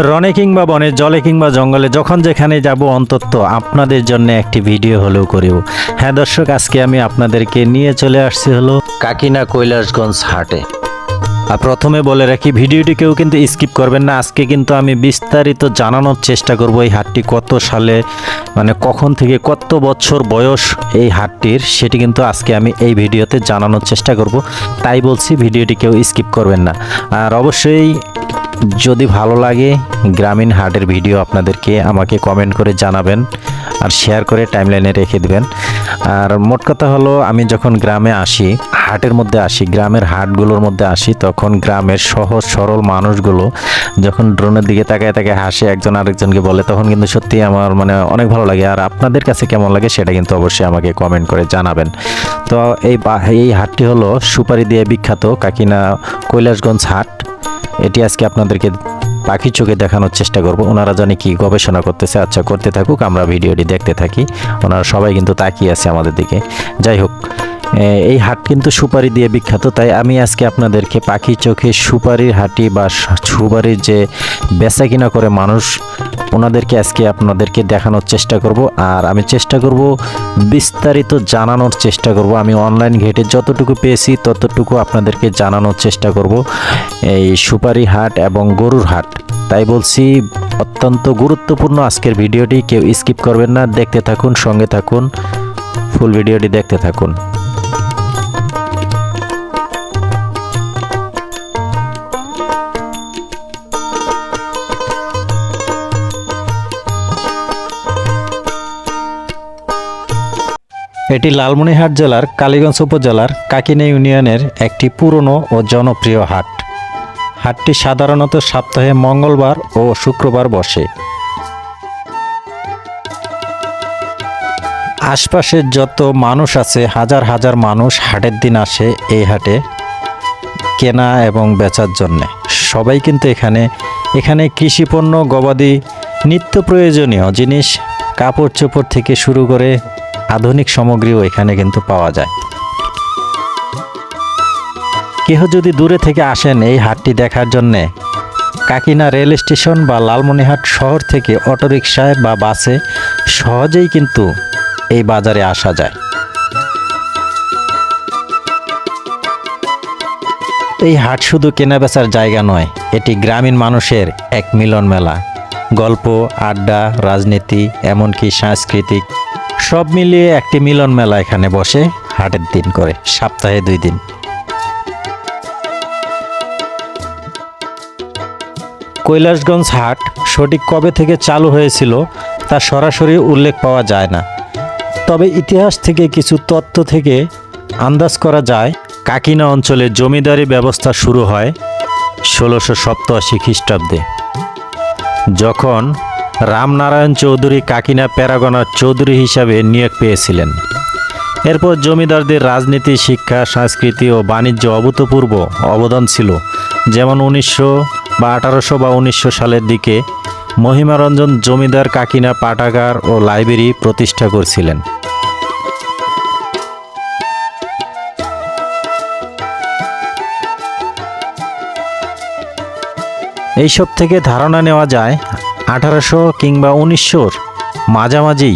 রনে কিংবা বনে জলে কিংবা জঙ্গলে যখন যেখানে যাব অন্তত আপনাদের জন্য একটি ভিডিও হলেও করিব। হ্যাঁ দর্শক আজকে আমি আপনাদেরকে নিয়ে চলে আসছি হলো কাকিনা কৈলাসগঞ্জ হাটে। আর প্রথমে বলে রাখি ভিডিওটি কেউ কিন্তু স্কিপ করবেন না। আজকে কিন্তু আমি বিস্তারিত জানানোর চেষ্টা করব এই হাটটি কত সালে মানে কখন থেকে কত বছর বয়স এই হাটটির সেটি কিন্তু আজকে আমি এই ভিডিওতে জানানোর চেষ্টা করব। তাই বলছি ভিডিওটি কেউ স্কিপ করবেন না। আর অবশ্যই যদি ভালো লাগে গ্রামীণ হাটের ভিডিও আপনাদেরকে আমাকে কমেন্ট করে জানাবেন আর শেয়ার করে টাইমলাইনে রেখে দেবেন। আর মোট কথা হলো, আমি যখন গ্রামে আসি, হাটের মধ্যে আসি, গ্রামের হাটগুলোর মধ্যে আসি, তখন গ্রামের সহজ সরল মানুষগুলো যখন ড্রোনের দিকে তাকায় তাকায় হাসে, একজন আরেকজনকে বলে, তখন কিন্তু সত্যি আমার মানে অনেক ভালো লাগে। আর আপনাদের কাছে কেমন লাগে সেটা কিন্তু অবশ্যই আমাকে কমেন্ট করে জানাবেন। তো এই এই হাটটি হলো সুপারি দিয়ে বিখ্যাত কাকিনা কৈলাসগঞ্জ হাট। এটি আজকে আপনাদেরকে পাখি চোখে দেখানোর চেষ্টা করব। ওনারা জানে কি গবেষণা করতেছে। আচ্ছা করতে থাকুক, আমরা ভিডিওটি দেখতে থাকি। ওনারা সবাই কিন্তু তাকিয়ে আছে আমাদের দিকে। যাই হোক এই হাট কিন্তু সুপারি দিয়ে বিখ্যাত। তাই আমি আজকে আপনাদেরকে পাখি চোখে সুপারির হাটি বা সুপারির যে বেচা কিনা করে মানুষ ওনাদেরকে আজকে আপনাদেরকে দেখানোর চেষ্টা করব। আর আমি চেষ্টা করব বিস্তারিত জানানোর চেষ্টা করব। আমি অনলাইন ঘেটে যতটুকু পেয়েছি ততটুকু আপনাদেরকে জানানোর চেষ্টা করব। এই সুপারি হাট এবং গরুর হাট। তাই বলছি, অত্যন্ত গুরুত্বপূর্ণ আজকের ভিডিওটি। কেউ স্কিপ করবেন না। দেখতে থাকুন, সঙ্গে থাকুন। ফুল ভিডিওটি দেখতে থাকুন। এটি লালমনিরহাট জেলার কালীগঞ্জ উপজেলার কাকিনা ইউনিয়নের একটি পুরনো ও জনপ্রিয় হাট। হাটটি সাধারণত সপ্তাহে মঙ্গলবার ও শুক্রবার বসে। আশপাশের যত মানুষ আছে, হাজার হাজার মানুষ হাটের দিন আসে এই হাটে কেনা এবং বেচার জন্যে। সবাই কিন্তু এখানে এখানে কৃষিপণ্য গবাদি, নিত্য প্রয়োজনীয় জিনিস, কাপড় চোপড় থেকে শুরু করে আধুনিক সামগ্রীও এখানে কিন্তু পাওয়া যায়। কেহ যদি দূরে থেকে আসেন এই হাটটি দেখার জন্যে, কাকিনা রেল স্টেশন বা লালমনিরহাট শহর থেকে অটোরিকশায় বা বাসে সহজেই কিন্তু এই বাজারে আসা যায়। এই হাট শুধু কেনাবেচার জায়গা নয়, এটি গ্রামীণ মানুষের এক মিলন মেলা গল্প, আড্ডা, রাজনীতি, এমনকি সাংস্কৃতিক সব মিলিয়ে একটি মিলন মেলা এখানে বসে হাটের দিন করে, সপ্তাহে দুই দিন। কৈলাসগঞ্জ হাট সঠিক কবে থেকে চালু হয়েছিল তা সরাসরি উল্লেখ পাওয়া যায় না। তবে ইতিহাস থেকে কিছু তথ্য থেকে আন্দাজ করা যায়, কাকিনা অঞ্চলে জমিদারি ব্যবস্থা শুরু হয় ষোলোশো সপ্তাশি খ্রিস্টাব্দে। যখন রামনারায়ণ চৌধুরী কাকিনা প্যারাগনার চৌধুরী হিসাবে নিয়োগ পেয়েছিলেন। এরপর জমিদারদের রাজনীতি, শিক্ষা, সংস্কৃতি ও বাণিজ্য অভূতপূর্ব অবদান ছিল। যেমন উনিশশো বা আঠারোশো বা উনিশশো সালের দিকে মহিমারঞ্জন জমিদার কাকিনা পাঠাগার ও লাইব্রেরি প্রতিষ্ঠা করছিলেন। এইসব থেকে ধারণা নেওয়া যায় আঠারোশো কিংবা উনিশশোর মাঝামাঝি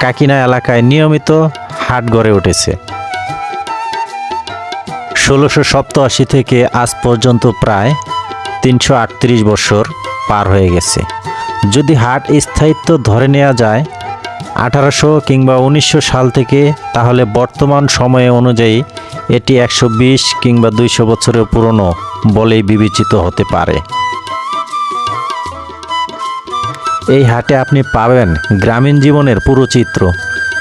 কাকিনা এলাকায় নিয়মিত হাট গড়ে উঠেছে। ষোলোশো সপ্তাশি থেকে আজ পর্যন্ত প্রায় তিনশো আটত্রিশ বছর পার হয়ে গেছে। যদি হাট স্থায়িত্ব ধরে নেওয়া যায়, আঠারোশো কিংবা উনিশশো সাল থেকে, তাহলে বর্তমান সময়ে অনুযায়ী এটি একশো বিশ কিংবা দুইশো বছরের পুরনো বলেই বিবেচিত হতে পারে। এই হাটে আপনি পাবেন গ্রামীণ জীবনের পুরো চিত্র।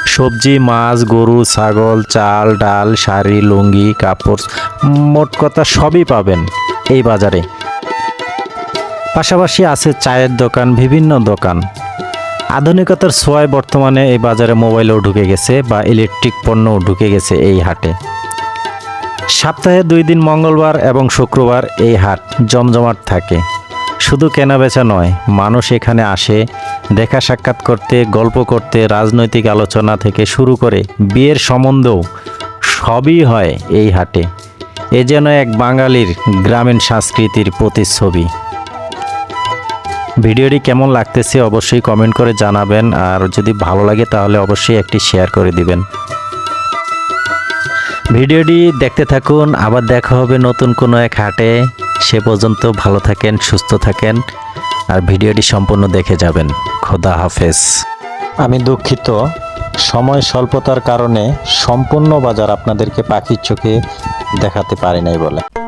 সবজি, মাছ, গরু, ছাগল, চাল, ডাল, শাড়ি, লুঙ্গি, কাপড়, মোট কথা সবই পাবেন এই বাজারে। পাশাপাশি আছে চায়ের দোকান, বিভিন্ন দোকান। আধুনিকতার ছোঁয়ায় বর্তমানে এই বাজারে মোবাইলও ঢুকে গেছে বা ইলেকট্রিক পণ্যও ঢুকে গেছে এই হাটে। সপ্তাহে দুই দিন মঙ্গলবার এবং শুক্রবার এই হাট জমজমাট থাকে। শুধু কেনাবেচা নয়, মানুষ এখানে আসে, দেখা সাক্ষাৎ করতে, গল্প করতে, রাজনৈতিক আলোচনা থেকে শুরু করে বিয়ের সম্বন্ধেও সবই হয় এই হাটে। এ যেন এক বাঙালির গ্রামীণ সংস্কৃতির প্রতিচ্ছবি। ভিডিওটি কেমন লাগতেছে অবশ্যই কমেন্ট করে জানাবেন, আর যদি ভালো লাগে তাহলে অবশ্যই একটি শেয়ার করে দিবেন। ভিডিওটি দেখতে থাকুন, আবার দেখা হবে নতুন কোনো এক হাটে। সে পর্যন্ত ভালো থাকেন, সুস্থ থাকেন আর ভিডিওটি সম্পূর্ণ দেখে যাবেন। খোদা হাফেজ। আমি দুঃখিত। সময় স্বল্পতার কারণে সম্পূর্ণ বাজার আপনাদেরকে পাখির চোখে দেখাতে পারি নাই বলে।